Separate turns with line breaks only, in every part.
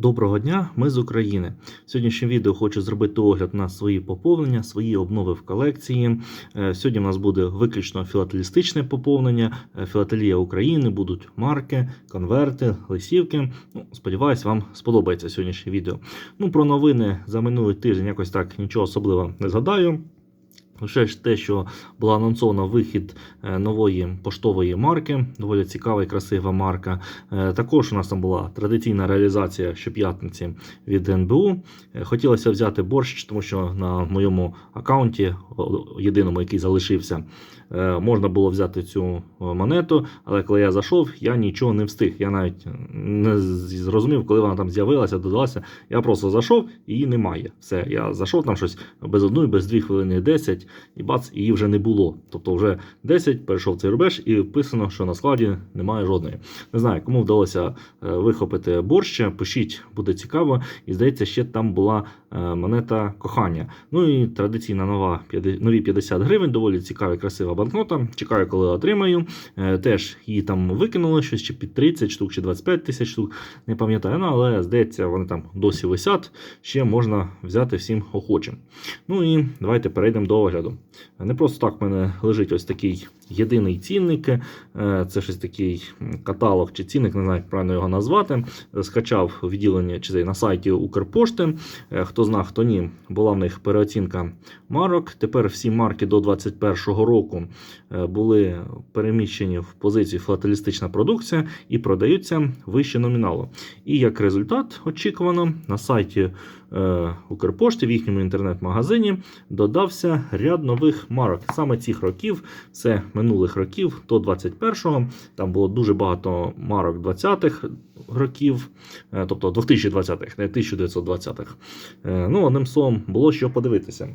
Доброго дня, ми з України. В сьогоднішньому відео хочу зробити огляд на свої поповнення, свої обнови в колекції. Е, Сьогодні в нас буде виключно філателістичне поповнення, е, філателія України, будуть марки, конверти, листівки. Ну, сподіваюсь, вам сподобається сьогоднішнє відео. Ну, про новини за минулий тиждень якось так нічого особливого не згадаю. Лише ж те, що була анонсована вихід е, нової поштової марки, доволі цікава і красива марка. Е, Також у нас там була традиційна реалізація щоп'ятниці від НБУ. Е, Хотілося взяти борщ, тому що на моєму аккаунті, єдиному, який залишився, можна було взяти цю монету, але коли я зайшов, я нічого не встиг. Я навіть не зрозумів, коли вона там з'явилася, додалася. Я просто зайшов, її немає. Все, я зайшов там щось без одної, без дві хвилини 10, і бац, її вже не було. Тобто вже 10 перейшов цей рубеж і вписано, що на складі немає жодної. Не знаю, кому вдалося е, вихопити борщ, пишіть, буде цікаво. І здається, ще там була е, монета кохання. Ну і традиційна нова нові 50 гривень, доволі цікава красива банкнота. Чекаю, коли отримаю. Е, Теж її там викинули, щось чи під 30 штук, чи 25 тисяч штук, не пам'ятаю, ну, але здається, вони там досі висять. Ще можна взяти всім охочим. Ну і давайте перейдемо до огляду. Не просто так в мене лежить ось такий єдиний цінник. Е, Це щось такий каталог чи цінник, не знаю, як правильно його назвати. Скачав у відділенні чи на сайті Укрпошти. Е, Хто зна, хто ні, була в них переоцінка марок. Тепер всі марки до 2021 року е, були переміщені в позицію філателістична продукція і продаються вище номіналу. І як результат, очікувано, на сайті Укрпошти в їхньому інтернет-магазині додався ряд нових марок. Саме цих років, це минулих років до 21-го. Там було дуже багато марок 20-х років, е, тобто 2020-х, не 1920-х. Е, Ну, одним словом, було що подивитися.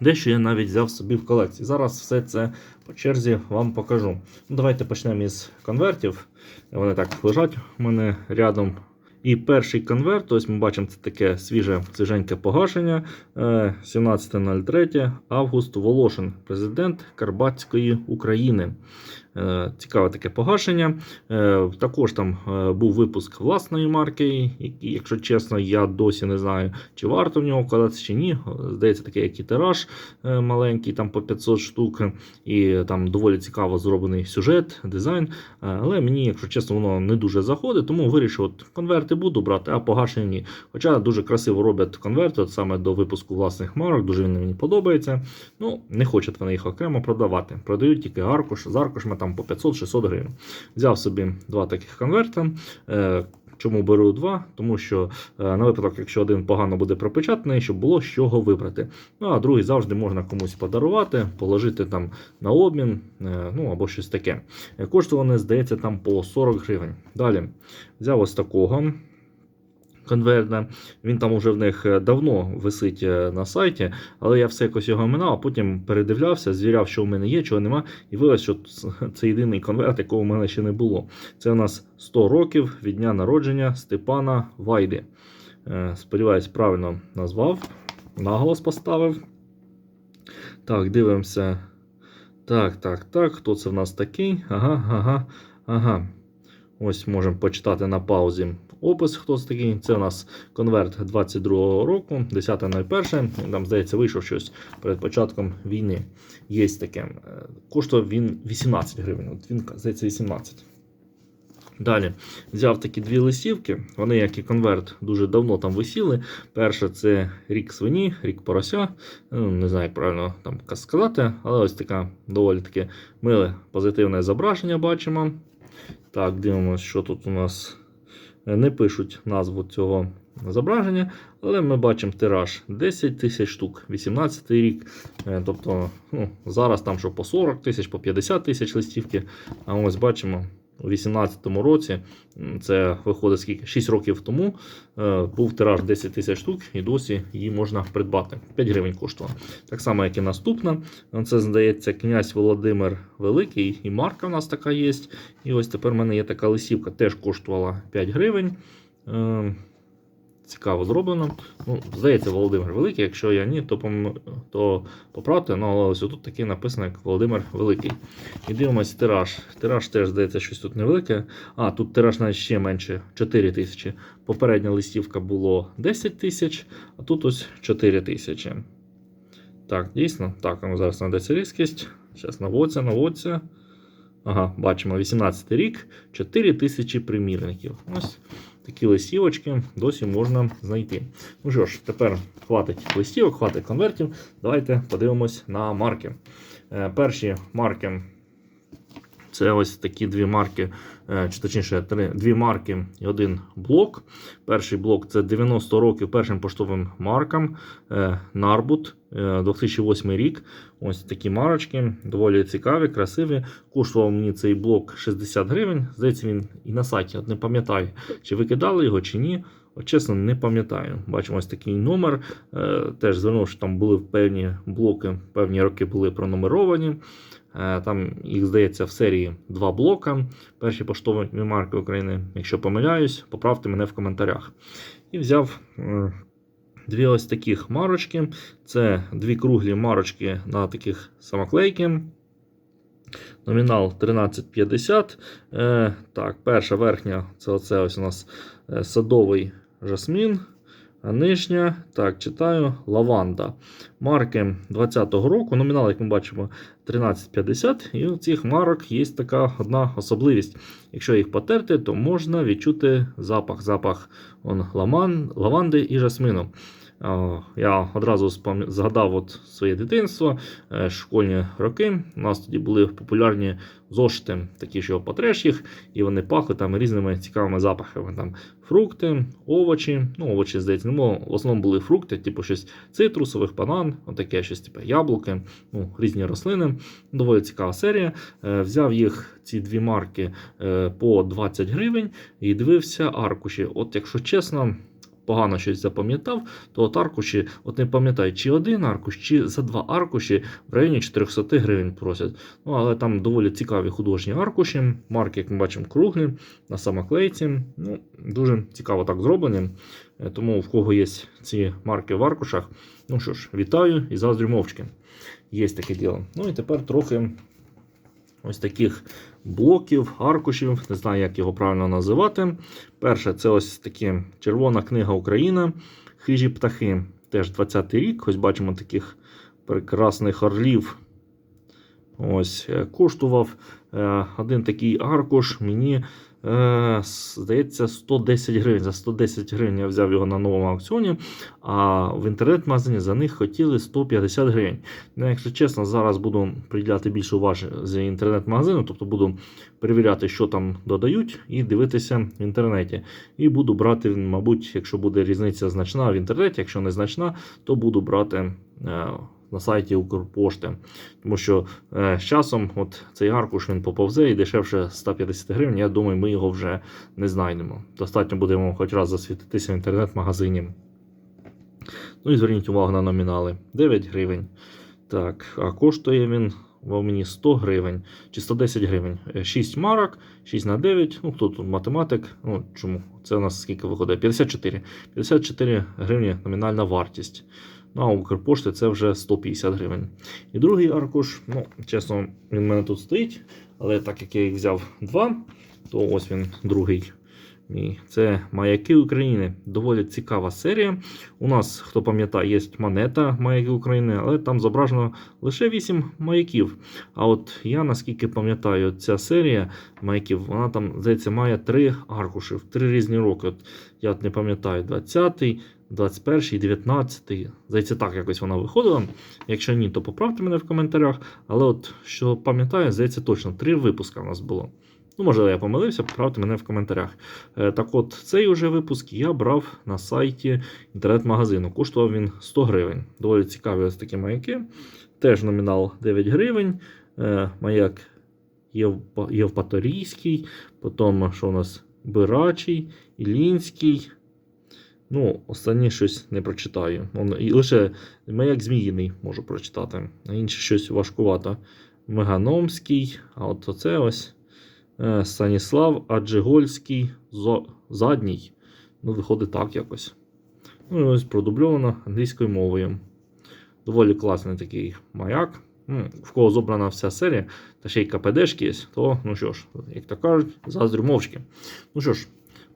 Дещо я навіть взяв собі в колекції. Зараз все це по черзі вам покажу. Ну, давайте почнемо із конвертів. Вони так лежать у мене рядом. І перший конверт, ось ми бачимо, це таке свіже, свіженьке погашення. Е, 17.03 август Волошин, президент Карпатської України. Е, Цікаве таке погашення. Е, Також там е, був випуск власної марки, якщо чесно, я досі не знаю, чи варто в нього вкладатися, чи ні. Здається, такий як і тираж маленький, там по 500 штук, і там доволі цікаво зроблений сюжет, дизайн. Але мені, якщо чесно, воно не дуже заходить, тому вирішив, от конверти буду брати, а погашення ні. Хоча дуже красиво роблять конверти, от саме до випуску власних марок, дуже він мені подобається. Ну, не хочуть вони їх окремо продавати. Продають тільки аркуш, з аркушами там по 500-600 гривень. Взяв собі два таких конверта. Е, Чому беру два? Тому що е, на випадок, якщо один погано буде пропечатаний, щоб було з чого вибрати. Ну а другий завжди можна комусь подарувати, положити там на обмін, е, ну або щось таке. Коштували, здається, там по 40 гривень. Далі взяв ось такого. Конверта. Він там уже в них е, давно висить е, на сайті, але я все якось його минав, а потім передивлявся, звіряв, що в мене є, чого нема, і виявилося, що це єдиний конверт, якого в мене ще не було. Це у нас 100 років від дня народження Степана Вайди. Е, Сподіваюсь, правильно назвав, наголос поставив. Так, дивимося. Так, так, так. Хто це в нас такий? Ага, ага, ага. Ось можемо почитати на паузі опис, хто це такий. Це у нас конверт 22-го року, 10.01. Там, здається, вийшов щось перед початком війни. Є таке. Е, Коштує він 18 гривень. От він, здається, 18. Далі взяв такі дві листівки. Вони, як і конверт, дуже давно там висіли. Перша це рік свині, рік порося. Ну, не знаю, як правильно там сказати, але ось така доволі таке миле позитивне зображення бачимо. Так, дивимося, що тут у нас Е, не пишуть назву цього зображення, але ми бачимо тираж 10 тисяч штук, 18 рік. Е, Тобто ну, зараз там що по 40 тисяч, по 50 тисяч листівки. А ось бачимо. У 2018 році це виходить скільки 6 років тому. е, Був тираж 10 тисяч штук, і досі її можна придбати. 5 гривень коштувала. Так само, як і наступна. Це здається князь Володимир Великий, і марка у нас така є. І ось тепер в мене є така лисівка, теж коштувала 5 гривень. Цікаво зроблено. Ну, здається, Володимир Великий. Якщо я ні, то, пом... то поправте. Ну, але ось тут таки написано як Володимир Великий. І дивимось тираж. Тираж теж здається, щось тут невелике. А, тут тираж навіть ще менше 4 тисячі. Попередня листівка було 10 тисяч, а тут ось 4 тисячі. Так, дійсно. Так, ну зараз надається різкість. Зараз наводиться, наводиться. Ага, бачимо, 18 рік, 4 тисячі примірників. Ось такі листівочки досі можна знайти. Ну що ж, тепер хватить листівок, хватить конвертів. Давайте подивимось на марки. Е, перші марки. Це ось такі дві марки, е, чи точніше, три, дві марки і один блок. Перший блок це 90 років першим поштовим маркам е, Нарбут, е, 2008 рік. Ось такі марочки, доволі цікаві, красиві. Коштував мені цей блок 60 гривень. Здається, він і на сайті. От не пам'ятаю, чи викидали його, чи ні. От, чесно, не пам'ятаю. Бачимо ось такий номер. Е, теж звернув, що там були певні блоки, певні роки були пронумеровані. Е, Там їх здається в серії два блока. Перші поштові марки України. Якщо помиляюсь, поправте мене в коментарях. І взяв е, дві ось таких марочки. Це дві круглі марочки на таких самоклейки. Номінал 1350. Е, так, перша верхня це оце ось у нас садовий жасмін. А нижня, так, читаю, лаванда. Марки 20-го року. Номінал, як ми бачимо, 1350. І у цих марок є така одна особливість. Якщо їх потерти, то можна відчути запах. Запах он, ламан, лаванди і жасмину. О, Я одразу згадав от своє дитинство, е, школьні роки. У нас тоді були популярні зошити, такі, що потреш їх, і вони пахли там різними цікавими запахами. Там фрукти, овочі. Ну, овочі, здається, ну, в основному були фрукти, типу щось цитрусових, банан, отаке щось, типу яблуки, ну, різні рослини. Доволі цікава серія. Е, Взяв їх, ці дві марки, е, по 20 гривень і дивився аркуші. От, якщо чесно. Погано щось запам'ятав, то от аркуші, от не пам'ятаю, чи один аркуш, чи за два аркуші в районі 400 гривень просять. Ну, але там доволі цікаві художні аркуші. Марки, як ми бачимо, круглі на самоклейці. Ну, дуже цікаво так зроблені. Е, Тому в кого є ці марки в аркушах, ну що ж, вітаю і заздрю мовчки. Є таке діло. Ну і тепер трохи ось таких блоків, аркушів, не знаю, як його правильно називати. Перше, це ось такі Червона книга Україна, хижі птахи. Теж 20-й рік. Ось бачимо таких прекрасних орлів. Ось, е, коштував е, один такий аркуш мені, е, здається, 110 гривень. За 110 гривень я взяв його на новому аукціоні, а в інтернет-магазині за них хотіли 150 гривень. Ну, якщо чесно, зараз буду приділяти більше уваги з інтернет-магазину, тобто буду перевіряти, що там додають, і дивитися в інтернеті. І буду брати, мабуть, якщо буде різниця значна в інтернеті, якщо не значна, то буду брати на сайті Укрпошти. Тому що е, з часом от цей аркуш він поповзе і дешевше 150 гривень. Я думаю, ми його вже не знайдемо. Достатньо будемо хоч раз засвітитися в інтернет-магазині. Ну і зверніть увагу на номінали 9 гривень. Так, а коштує він в мені 100 гривень чи 110 гривень. 6 марок, 6 на 9. Ну, хто тут математик? Ну, чому? Це у нас скільки виходить? 54. 54 гривні номінальна вартість. Ну, а Укрпошти це вже 150 гривень. І другий аркуш, ну, чесно, він в мене тут стоїть, але так як я їх взяв два, то ось він другий. мій. Це Маяки України. Доволі цікава серія. У нас, хто пам'ятає, є монета Маяки України, але там зображено лише 8 маяків. А от я наскільки пам'ятаю, ця серія маяків, вона там, здається, має 3 аркуші в 3 різні роки. От я не пам'ятаю, 20-й, 21-й, 19-й. Здається, так якось вона виходила. Якщо ні, то поправте мене в коментарях. Але от що пам'ятаю, здається, точно 3 випуска у нас було. Ну, може, я помилився, поправте мене в коментарях. Е, так от, цей уже випуск я брав на сайті інтернет-магазину. Коштував він 100 гривень. Доволі цікаві ось такі маяки. Теж номінал 9 гривень. Е, маяк Євпаторійський, потім, що у нас Бирачий, Ілінський. Ну, останнє щось не прочитаю. Он, і лише маяк Зміїний можу прочитати, а інше щось важкувато. Меганомський, а от оце ось е, Станіслав Аджигольський Зо- задній. Ну, виходить так якось. Ну ось продубльовано англійською мовою. Доволі класний такий маяк. В кого зобрана вся серія, та ще й КПДшки є, то ну що ж, як то кажуть, заздрю мовчки. Ну що ж,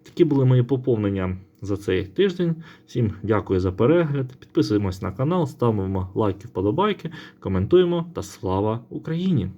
такі були мої поповнення за цей тиждень. Всім дякую за перегляд. Підписуємось на канал, ставимо лайки, вподобайки, коментуємо та слава Україні!